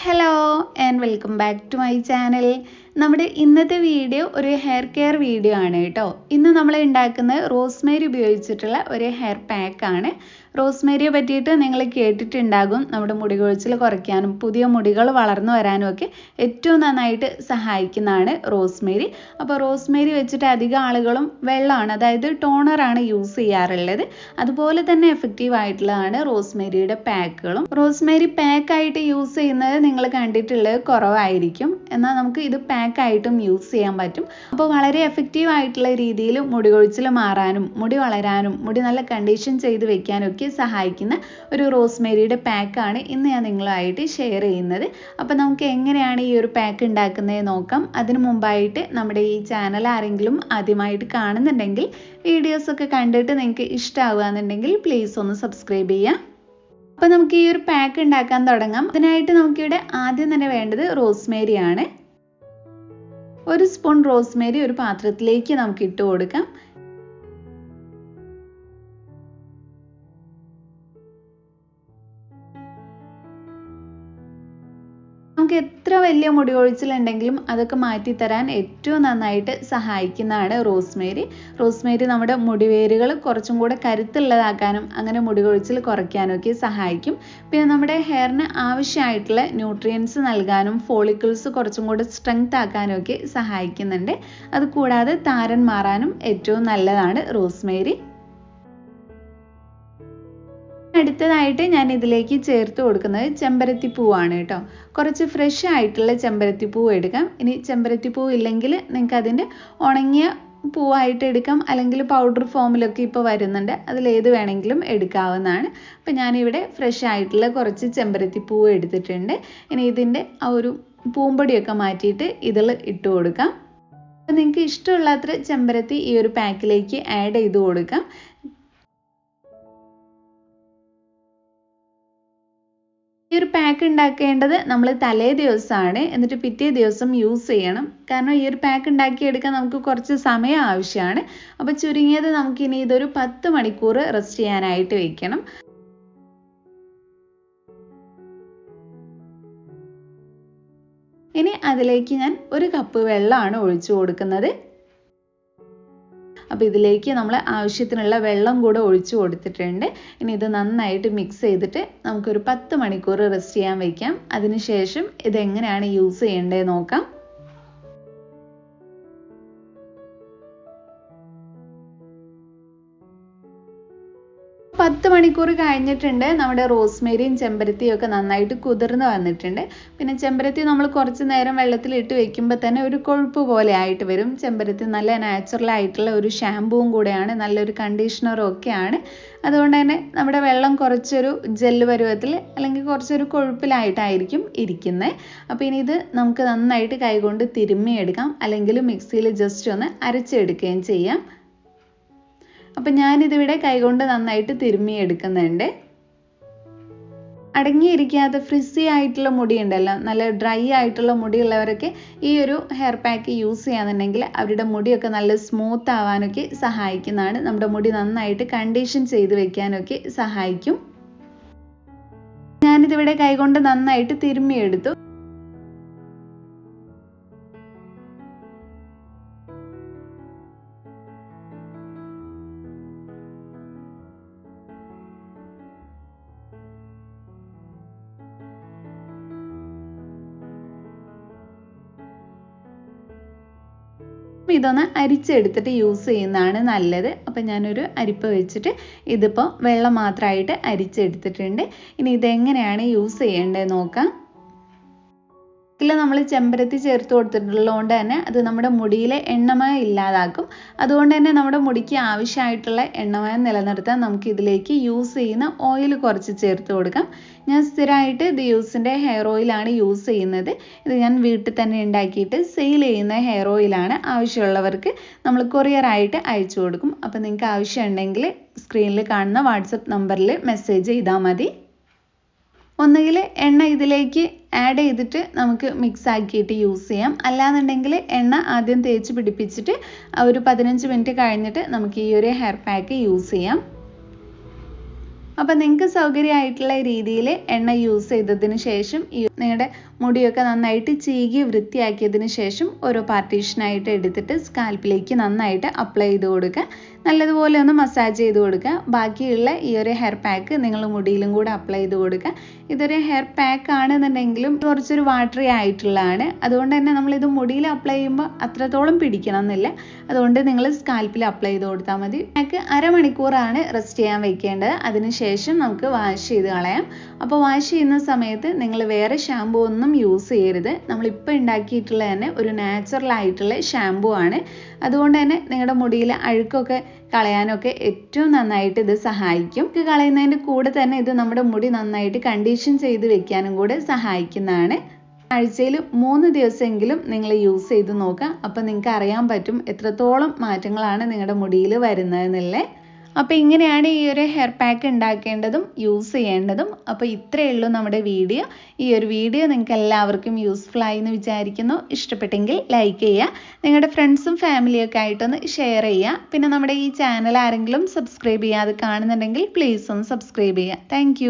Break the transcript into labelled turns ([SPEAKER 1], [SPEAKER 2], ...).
[SPEAKER 1] Hello and welcome back to my channel നമ്മുടെ ഇന്നത്തെ video ഒരു ഹെയർ കെയർ വീഡിയോ ആണ് കേട്ടോ. ഇന്ന് നമ്മൾ ഉണ്ടാക്കുന്നത് റോസ്മേരി ഉപയോഗിച്ചിട്ടുള്ള ഒരു ഹെയർ പാക്കാണ് റോസ്മേരിയെ പറ്റിയിട്ട് നിങ്ങൾ കേട്ടിട്ടുണ്ടാകും. നമ്മുടെ മുടി കൊഴിച്ചിൽ കുറയ്ക്കാനും പുതിയ മുടികൾ വളർന്നു വരാനും ഒക്കെ ഏറ്റവും നന്നായിട്ട് സഹായിക്കുന്നതാണ് റോസ്മേരി. അപ്പോൾ റോസ്മേരി വെച്ചിട്ട് അധികം ആളുകളും വെള്ളമാണ് അതായത് ടോണറാണ് യൂസ് ചെയ്യാറുള്ളത്. അതുപോലെ തന്നെ എഫക്റ്റീവ് ആയിട്ടുള്ളതാണ് റോസ്മേരിയുടെ പാക്കുകളും. റോസ്മേരി പാക്കായിട്ട് യൂസ് ചെയ്യുന്നത് നിങ്ങൾ കണ്ടിട്ടുള്ളത് കുറവായിരിക്കും. എന്നാൽ നമുക്ക് ഇത് പാക്കായിട്ടും യൂസ് ചെയ്യാൻ പറ്റും. അപ്പോൾ വളരെ എഫക്റ്റീവ് ആയിട്ടുള്ള രീതിയിൽ മുടി കൊഴിച്ചിൽ മാറാനും മുടി വളരാനും മുടി നല്ല കണ്ടീഷൻ ചെയ്ത് വെക്കാനും ഒക്കെ സഹായിക്കുന്ന ഒരു റോസ്മേരിയുടെ പാക്കാണ് ഇന്ന് ഞാൻ നിങ്ങളുമായിട്ട് ഷെയർ ചെയ്യുന്നത്. അപ്പോൾ നമുക്ക് എങ്ങനെയാണ് ഈ ഒരു പാക്ക് ഉണ്ടാക്കുന്നത് നോക്കാം. അതിന് മുമ്പായിട്ട് നമ്മുടെ ഈ ചാനൽ ആരെങ്കിലും ആദ്യമായിട്ട് കാണുന്നുണ്ടെങ്കിൽ വീഡിയോസൊക്കെ കണ്ടിട്ട് നിങ്ങൾക്ക് ഇഷ്ടമാവുകയെന്നുണ്ടെങ്കിൽ പ്ലീസ് ഒന്ന് സബ്സ്ക്രൈബ് ചെയ്യുക. അപ്പോൾ നമുക്ക് ഈ ഒരു പാക്ക് ഉണ്ടാക്കാൻ തുടങ്ങാം. അതിനായിട്ട് നമുക്കിവിടെ ആദ്യം തന്നെ വേണ്ടത് റോസ്മേരി ആണ് ഒരു സ്പൂൺ റോസ്മേരി ഒരു പാത്രത്തിലേക്ക് നമുക്ക് ഇട്ട് കൊടുക്കാം. നമുക്ക് എത്ര വലിയ മുടി കൊഴിച്ചിലുണ്ടെങ്കിലും അതൊക്കെ മാറ്റിത്തരാൻ ഏറ്റവും നന്നായിട്ട് സഹായിക്കുന്നതാണ് റോസ്മേരി. റോസ്മേരി നമ്മുടെ മുടിവേരുകൾ കുറച്ചും കൂടെ കരുത്തുള്ളതാക്കാനും അങ്ങനെ മുടി കൊഴിച്ചിൽ കുറയ്ക്കാനും ഒക്കെ സഹായിക്കും. പിന്നെ നമ്മുടെ ഹെയറിന് ആവശ്യമായിട്ടുള്ള ന്യൂട്രിയൻസ് നൽകാനും ഫോളിക്കിൾസ് കുറച്ചും കൂടെ സ്ട്രെങ്ത് ആക്കാനും ഒക്കെ സഹായിക്കുന്നുണ്ട്. അത് കൂടാതെ താരൻ മാറാനും ഏറ്റവും നല്ലതാണ് റോസ്മേരി. അടുത്തതായിട്ട് ഞാൻ ഇതിലേക്ക് ചേർത്ത് കൊടുക്കുന്നത് ചെമ്പരത്തി പൂവാണ് കേട്ടോ. കുറച്ച് ഫ്രഷ് ആയിട്ടുള്ള ചെമ്പരത്തി പൂവ് എടുക്കാം. ഇനി ചെമ്പരത്തി പൂവ് ഇല്ലെങ്കിൽ നിങ്ങൾക്ക് അതിന്റെ ഉണങ്ങിയ പൂവായിട്ട് എടുക്കാം. അല്ലെങ്കിൽ പൗഡർ ഫോമിലൊക്കെ ഇപ്പോൾ വരുന്നുണ്ട്. അതിലേത് വേണമെങ്കിലും എടുക്കാവുന്നതാണ്. അപ്പോൾ ഞാനിവിടെ ഫ്രഷ് ആയിട്ടുള്ള കുറച്ച് ചെമ്പരത്തി പൂവ് എടുത്തിട്ടുണ്ട്. ഇനി ഇതിന്റെ ആ ഒരു പൂമ്പൊടിയൊക്കെ മാറ്റിയിട്ട് ഇതിൽ ഇട്ട് കൊടുക്കാം. അപ്പോൾ നിങ്ങൾക്ക് ഇഷ്ടമുള്ളത്ര ചെമ്പരത്തി ഈ ഒരു പാക്കിലേക്ക് ആഡ് ചെയ്ത് കൊടുക്കാം. ഈ ഒരു പാക്ക് ഉണ്ടാക്കേണ്ടത് നമ്മൾ തലേ ദിവസമാണ് എന്നിട്ട് പിറ്റേ ദിവസം യൂസ് ചെയ്യണം. കാരണം ഈ ഒരു പാക്ക് ഉണ്ടാക്കിയെടുക്കാൻ നമുക്ക് കുറച്ച് സമയം ആവശ്യമാണ് അപ്പോൾ ചുരുങ്ങിയത് നമുക്കിനി ഇതൊരു പത്ത് മണിക്കൂർ റെസ്റ്റ് ചെയ്യാനായിട്ട് വെക്കണം. ഇനി അതിലേക്ക് ഞാൻ ഒരു കപ്പ് വെള്ളമാണ് ഒഴിച്ചു കൊടുക്കുന്നത്. അപ്പോൾ ഇതിലേക്ക് നമ്മൾ ആവശ്യത്തിനുള്ള വെള്ളം കൂടെ ഒഴിച്ചു കൊടുത്തിട്ടുണ്ട്. ഇനി ഇത് നന്നായിട്ട് മിക്സ് ചെയ്തിട്ട് നമുക്കൊരു പത്ത് മണിക്കൂർ റെസ്റ്റ് ചെയ്യാൻ വയ്ക്കാം അതിനുശേഷം ഇതെങ്ങനെയാണ് യൂസ് ചെയ്യേണ്ടത് നോക്കാം. പത്ത് മണിക്കൂർ കഴിഞ്ഞിട്ടുണ്ട്. നമ്മുടെ റോസ്മേരിയും ചെമ്പരത്തിയും ഒക്കെ നന്നായിട്ട് കുതിർന്ന് വന്നിട്ടുണ്ട്. പിന്നെ ചെമ്പരത്തി നമ്മൾ കുറച്ച് നേരം വെള്ളത്തിൽ ഇട്ട് വെക്കുമ്പോൾ തന്നെ ഒരു കൊഴുപ്പ് പോലെ ആയിട്ട് വരും. ചെമ്പരത്തി നല്ല നാച്ചുറൽ ആയിട്ടുള്ള ഒരു ഷാമ്പുവും കൂടെയാണ് നല്ലൊരു കണ്ടീഷണറും ഒക്കെയാണ്. അതുകൊണ്ട് തന്നെ നമ്മുടെ വെള്ളം കുറച്ചൊരു ജെല്ല് പരുവത്തിൽ അല്ലെങ്കിൽ കുറച്ചൊരു കൊഴുപ്പിലായിട്ടായിരിക്കും ഇരിക്കുന്നത് അപ്പോൾ ഇനി ഇത് നമുക്ക് നന്നായിട്ട് കൈകൊണ്ട് തിരുമ്മിയെടുക്കാം. അല്ലെങ്കിൽ മിക്സിയിൽ ജസ്റ്റ് ഒന്ന് അരച്ചെടുക്കുകയും ചെയ്യാം. അപ്പം ഞാനിതിവിടെ കൈകൊണ്ട് നന്നായിട്ട് തിരുമ്മി എടുക്കുന്നുണ്ട്. അടങ്ങിയിരിക്കാത്ത ഫ്രിസി ആയിട്ടുള്ള മുടി ഉണ്ടല്ലോ നല്ല ഡ്രൈ ആയിട്ടുള്ള മുടിയുള്ളവരൊക്കെ ഈ ഒരു ഹെയർ പാക്ക് യൂസ് ചെയ്യാന്നുണ്ടെങ്കിൽ അവരുടെ മുടിയൊക്കെ നല്ല സ്മൂത്ത് ആവാനൊക്കെ സഹായിക്കുന്നതാണ്. നമ്മുടെ മുടി നന്നായിട്ട് കണ്ടീഷൻ ചെയ്ത് വെക്കാനൊക്കെ സഹായിക്കും. ഞാനിതിവിടെ കൈകൊണ്ട് നന്നായിട്ട് തിരുമ്മിയെടുത്തു. ഇതൊന്ന് അരിച്ചെടുത്തിട്ട് യൂസ് ചെയ്യുന്നതാണ് നല്ലത്. അപ്പം ഞാനൊരു അരിപ്പ വെച്ചിട്ട് ഇതിപ്പോൾ വെള്ളം മാത്രമായിട്ട് അരിച്ചെടുത്തിട്ടുണ്ട്. ഇനി ഇതെങ്ങനെയാണ് യൂസ് ചെയ്യേണ്ടത് നോക്കാം. ഇതിൽ നമ്മൾ ചെമ്പരത്തി ചേർത്ത് കൊടുത്തിട്ടുള്ളതുകൊണ്ട് തന്നെ അത് നമ്മുടെ മുടിയിലെ എണ്ണമയം ഇല്ലാതാക്കും. അതുകൊണ്ട് തന്നെ നമ്മുടെ മുടിക്ക് ആവശ്യമായിട്ടുള്ള എണ്ണമയം നിലനിർത്താൻ നമുക്ക് ഇതിലേക്ക് യൂസ് ചെയ്യുന്ന ഓയിൽ കുറച്ച് ചേർത്ത് കൊടുക്കാം. ഞാൻ സ്ഥിരമായിട്ട് ദിയൂസിന്റെ ഹെയർ ഓയിലാണ് യൂസ് ചെയ്യുന്നത്. ഇത് ഞാൻ വീട്ടിൽ തന്നെ ഉണ്ടാക്കിയിട്ട് സെയിൽ ചെയ്യുന്ന ഹെയർ ഓയിലാണ് ആവശ്യമുള്ളവർക്ക് നമ്മൾ കൊറിയറായിട്ട് അയച്ചു കൊടുക്കും. അപ്പോൾ നിങ്ങൾക്ക് ആവശ്യമുണ്ടെങ്കിൽ സ്ക്രീനിൽ കാണുന്ന വാട്സപ്പ് നമ്പറിൽ മെസ്സേജ് ചെയ്താൽ മതി. ഒന്നുകിൽ എണ്ണ ഇതിലേക്ക് ആഡ് ചെയ്തിട്ട് നമുക്ക് മിക്സ് ആക്കിയിട്ട് യൂസ് ചെയ്യാം. അല്ലാന്നുണ്ടെങ്കിൽ എണ്ണ ആദ്യം തേച്ച് പിടിപ്പിച്ചിട്ട് ഒരു പതിനഞ്ച് മിനിറ്റ് കഴിഞ്ഞിട്ട് നമുക്ക് ഈ ഒരു ഹെയർ പാക്ക് യൂസ് ചെയ്യാം. അപ്പം നിങ്ങൾക്ക് സൗകര്യമായിട്ടുള്ള രീതിയിൽ എണ്ണ യൂസ് ചെയ്തതിന് ശേഷം ഈ നിങ്ങളുടെ മുടിയൊക്കെ നന്നായിട്ട് ചീകി വൃത്തിയാക്കിയതിന് ശേഷം ഓരോ പാർട്ടീഷനായിട്ട് എടുത്തിട്ട് സ്കാൽപ്പിലേക്ക് നന്നായിട്ട് അപ്ലൈ ചെയ്ത് കൊടുക്കുക. നല്ലതുപോലെ ഒന്ന് മസാജ് ചെയ്ത് കൊടുക്കുക. ബാക്കിയുള്ള ഈ ഒരു ഹെയർ പാക്ക് നിങ്ങൾ മുടിയിലും കൂടെ അപ്ലൈ ചെയ്ത് കൊടുക്കുക. ഇതൊരു ഹെയർ പാക്ക് ആണെന്നുണ്ടെങ്കിലും കുറച്ചൊരു വാട്ടറി ആയിട്ടുള്ളതാണ്. അതുകൊണ്ട് തന്നെ നമ്മളിത് മുടിയിൽ അപ്ലൈ ചെയ്യുമ്പോൾ അത്രത്തോളം പിടിക്കണം എന്നില്ല അതുകൊണ്ട് നിങ്ങൾ സ്കാൽപ്പിൽ അപ്ലൈ ചെയ്ത് കൊടുത്താൽ മതി. പാക്ക് അരമണിക്കൂറാണ് റെസ്റ്റ് ചെയ്യാൻ വെക്കേണ്ടത്. അതിനുശേഷം നമുക്ക് വാഷ് ചെയ്ത് കളയാം. അപ്പോൾ വാഷ് ചെയ്യുന്ന സമയത്ത് നിങ്ങൾ വേറെ ഷാമ്പൂ ഒന്നും യൂസ് ചെയ്യരുത്. നമ്മളിപ്പോൾ ഉണ്ടാക്കിയിട്ടുള്ള തന്നെ ഒരു നാച്ചുറൽ ആയിട്ടുള്ള ഷാമ്പൂ ആണ്. അതുകൊണ്ട് തന്നെ നിങ്ങളുടെ മുടിയിൽ അഴുക്കൊക്കെ കളയാനൊക്കെ ഏറ്റവും നന്നായിട്ട് ഇത് സഹായിക്കും. ഇത് കളയുന്നതിന്റെ കൂടെ തന്നെ ഇത് നമ്മുടെ മുടി നന്നായിട്ട് കണ്ടീഷൻ ചെയ്ത് വെക്കാനും കൂടെ സഹായിക്കുന്നതാണ്. ആഴ്ചയിൽ മൂന്ന് ദിവസമെങ്കിലും നിങ്ങൾ യൂസ് ചെയ്ത് നോക്കുക. അപ്പം നിങ്ങൾക്ക് അറിയാൻ പറ്റും എത്രത്തോളം മാറ്റങ്ങളാണ് നിങ്ങളുടെ മുടിയിൽ വരുന്നതെന്നുള്ളത് അപ്പോൾ ഇങ്ങനെയാണ് ഈ ഒരു ഹെയർ പാക്ക് ഉണ്ടാക്കേണ്ടതും യൂസ് ചെയ്യേണ്ടതും. അപ്പോൾ ഇത്രയേ ഉള്ളൂ നമ്മുടെ വീഡിയോ. ഈ ഒരു വീഡിയോ നിങ്ങൾക്ക് എല്ലാവർക്കും യൂസ്ഫുൾ ആയി എന്ന് വിചാരിക്കുന്നു. ഇഷ്ടപ്പെട്ടെങ്കിൽ ലൈക്ക് ചെയ്യുക. നിങ്ങളുടെ ഫ്രണ്ട്സും ഫാമിലിയൊക്കെ ആയിട്ടൊന്ന് ഷെയർ ചെയ്യുക. പിന്നെ നമ്മുടെ ഈ ചാനൽ ആരെങ്കിലും സബ്സ്ക്രൈബ് ചെയ്യാതെ കാണുന്നുണ്ടെങ്കിൽ പ്ലീസ് ഒന്ന് സബ്സ്ക്രൈബ് ചെയ്യുക. താങ്ക്